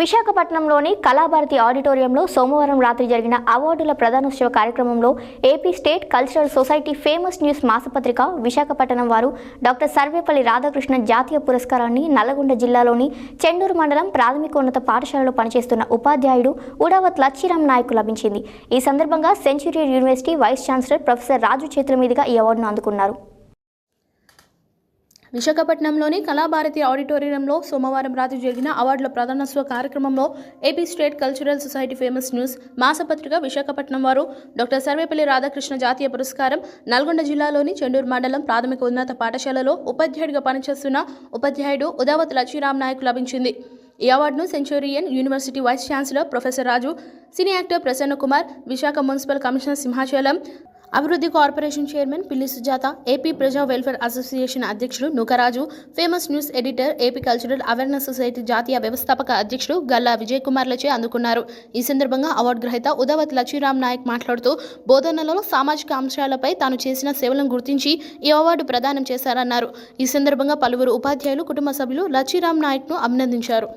విశాఖపట్నంలోని కళాభారతి ఆడిటోరియంలో సోమవారం రాత్రి జరిగిన అవార్డుల ప్రధానోత్సవ కార్యక్రమంలో AP state cultural society famous news మాసపత్రిక Visakhapatnam వారు డాక్టర్ సర్వేపల్లి రాధాకృష్ణ జాతీయ పురస్కారాన్ని నల్లగొండ జిల్లాలోని చెండూరు మండలం ప్రాథమికోన్నత పాఠశాలలో పనిచేస్తున్న ఉపాధ్యాయుడు ఉడావత్ లచ్చిరామ్ నాయక్ లభించింది. ఈ సందర్భంగా century university vice chancellor professor Raju చేతుల మీదుగా ఈ అవార్డును అందుకున్నారు. విశాఖపట్నంలోని కళాభారతి ఆడిటోరియంలో సోమవారం రాత్రి జరిగిన అవార్డుల ప్రధానోత్సవ కార్యక్రమంలో AP state cultural society famous news మాసపత్రిక Visakhapatnam వారు డాక్టర్ సర్వేపల్లి రాధాకృష్ణ జాతీయ పురస్కారం నల్గొండ జిల్లాలోని చెండూరు మండలం ప్రాథమిక ఉన్నత పాఠశాలలో ఉపాధ్యాయుడిగా పనిచేస్తున్న ఉపాధ్యాయుడు ఉదావత్ లచ్చిరామ్ నాయక్ లభించింది. ఈ అవార్డును Centurion university vice chancellor professor Raju cine actor Prasanna Kumar Visakha municipal commissioner Simhachalam అభివృద్ధి corporation chairman Pilli Sujatha AP ప్రజా వెల్ఫేర్ అసోసియేషన్ అధ్యక్షుడు Nookaraju famous news editor AP cultural awareness society జాతీయ వ్యవస్థాపక అధ్యక్షుడు గల్లా విజయ్ కుమార్లచే అందుకున్నారు. ఈ సందర్భంగా అవార్డు గ్రహీత ఉదవత్ లచీరామ్ నాయక్ మాట్లాడుతూ బోధనలలో సామాజిక అంశాలపై తాను చేసిన సేవలను గుర్తించి ఈ అవార్డు ప్రదానం చేశారన్నారు. ఈ సందర్భంగా పలువురు ఉపాధ్యాయులు కుటుంబ సభ్యులు లచీరామ్ నాయక్ను అభినందించారు.